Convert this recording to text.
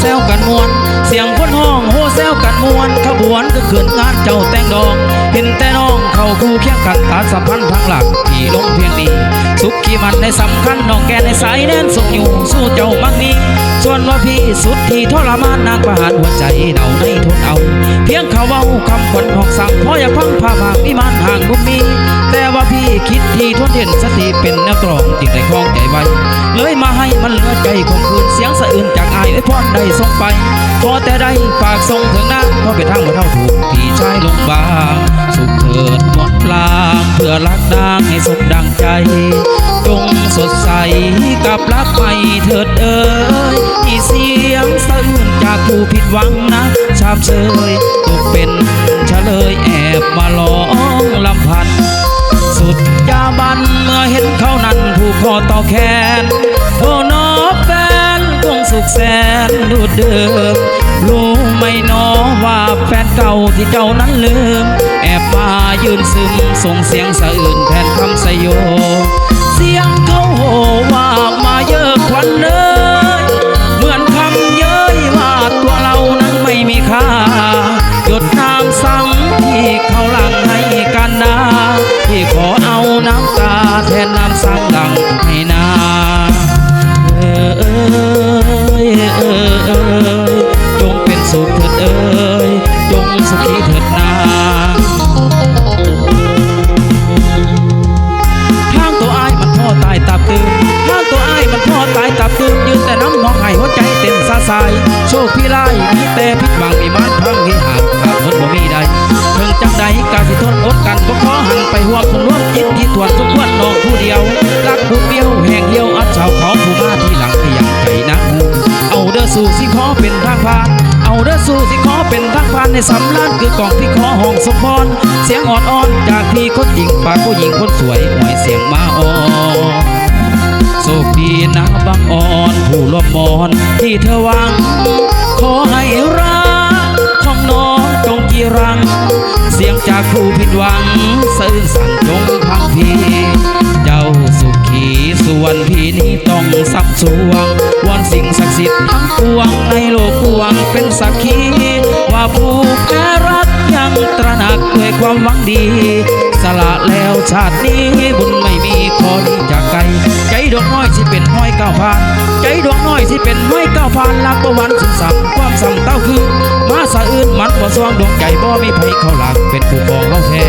แซวกันมวน เสียงคนห้องโฮแซวกันมวน ขบวนก็เขื่อนงานเจ้าแต่งดอง เห็นแต่น้องเข้าคู่เคียงกันตัดสัมพันธ์ทางหลักที่ลงเพียงดีสุขีมันในสำคัญน้องแกในสายแน่นส่งอยู่สู้เจ้ามักนี้ส่วนว่าพี่สุดที่ทรมานนางประหารหัวใจเดาในทนเอา เพียงเขาเว้าคำขวัญหอกสั่งเพราะอยากฟังผ้าบางวิมานห่างบุมมีแต่ว่าพี่คิดที่ทนเห็นสติเป็นนักกรองจึงได้คล้องใจ มันเหลือใจคงคืนเสียงสะอื่นจากอายไอ้พรได้ส่งไป พอแต่ได้ฝากส่งถึงนางพราะไปทางมาเท่าถูกพี่ชายลงบางสุขเถิดหมดปลางเพื่อรักดางให้สมดังใจ จงสดใสกับรักใหม่เถิดเอ่ยอีเสียงสะอื้นจากผู้ผิดหวังนะชามเชยตกเป็นเฉลยแอบมาหลองลำพันสุดยาบันเมื่อเห็นเขานั้นผู้คอต่อแขน แสนดูดเดิมรู้ไหมน้อว่าแฟนเก่าที่เจ้านั้นลืม แอบมายืนซึมส่งเสียงสะอื่นแทนคำสยโยเสียงเขาโหว่า แต่น้ำมองไห้หัวใจเต้นซาซาย โชคพี่ไล่มีแต่พิษบังมีมันพังที่หักหักหมดบ่มีใดเพิ่งจังใดกาสิทนอดกันบ่ขอหันไปห่วงคนร่วมจิตที่ทวนทุกวันน้องผู้เดียว รักบุกเบี้ยวแห่งเหี่ยวอัดเฉาเขาผู้มาที่หลังขยันใจนักเอาเด้อสู่สิขอเป็นทางผ่านเอาเด้อสู่สิขอเป็นทางผ่านในสำลานคือกองที่ขอห้องสมพรเสียงอ่อนๆจากพี่คนหญิงปากผู้หญิงคนสวยหวยเสียงมาอ่อน คดีนะบางอ่อนผู้ร่วมอน ที่เธอหวังขอให้รักของน้องจงจีรัง เสียงจากผู้ผิดหวังสื่อสั่นจงพังพีเจ้าสุขีส่วนพี่นี้ต้องสับสวงวอนสิ่งศักดิ์สิทธิ์ทั้งปวงในโลกปวงเป็นสักขีว่าผู้แพ้รักยังตระหนักด้วยความหวังดี สละแล้วชาตินี้บุญไม่มีขอดีจากไกล ใจดวงน้อยสิเป็นห้อยเก้าพานใจดวงน้อยสิเป็นห้อยเก้าพานลักประวันสุดสับความสั่งเต้าคือ มาสะอื่นมันบ่ซ้องดวงใจบ่มีไผเข้าหลักเป็นผู้ปองเราแท้